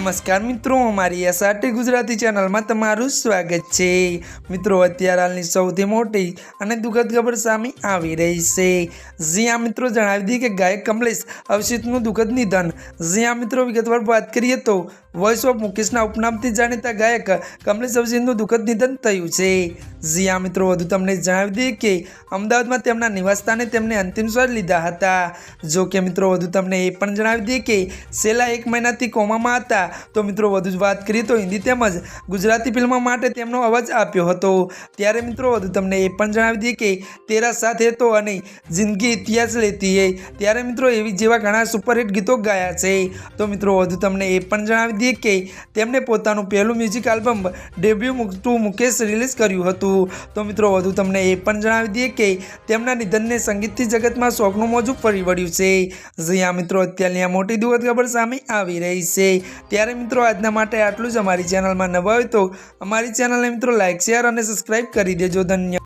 નમસ્કાર મિત્રો અમારી એસઆરટી ગુજરાતી ચેનલમાં તમારું સ્વાગત છે. મિત્રો, અત્યારે હાલની સૌથી મોટી અને દુઃખદ ખબર સામે આવી રહી છે. જ્યાં મિત્રો, જણાવી દીધી કે ગાયક કમલેશ અવસિતનું દુઃખદ નિધન. જ્યાં મિત્રો, વિગતવાર વાત કરીએ તો વોઇસ ઓફ મુકેશના ઉપનામથી જાણીતા ગાયક કમલેશ અવસિતનું દુઃખદ નિધન થયું છે. જી આ મિત્રો, વધુ તમને જણાવી દઈએ કે અમદાવાદમાં તેમના નિવાસસ્થાને તેમને અંતિમ સ્વાદ લીધા હતા. જો કે મિત્રો, વધુ તમને એ પણ જણાવી દઈએ કે છેલ્લા એક મહિનાથી કોમામાં હતા. તો મિત્રો, વધુ જ વાત કરીએ તો હિન્દી તેમજ ગુજરાતી ફિલ્મો માટે તેમનો અવાજ આપ્યો હતો. ત્યારે મિત્રો, વધુ તમને એ પણ જણાવી દઈએ કે તેરા સાથે તો અને જિંદગી ઇતિહાસ લેતી હે. ત્યારે મિત્રો, એવી જેવા ઘણા સુપરહિટ ગીતો ગાયા છે. તો મિત્રો, વધુ તમને એ પણ જણાવી દઈએ કે તેમણે પોતાનું પહેલું music album debut to Mukesh release કર્યું હતું. તો મિત્રો, વધુ તમને એ પણ જણાવી દઈએ કે તેમના નિધનને સંગીતથી જગતમાં શોખનું મોજું ફરી વળ્યું છે. જ્યાં મિત્રો, અત્યારની આ મોટી દુઃખદ ખબર સામે આવી રહી છે. ત્યારે મિત્રો, આજના માટે આટલું જ. અમારી ચેનલમાં નવા હોય તો અમારી ચેનલને મિત્રો લાઇક શેર અને સબસ્ક્રાઈબ કરી દેજો. ધન્યવાદ.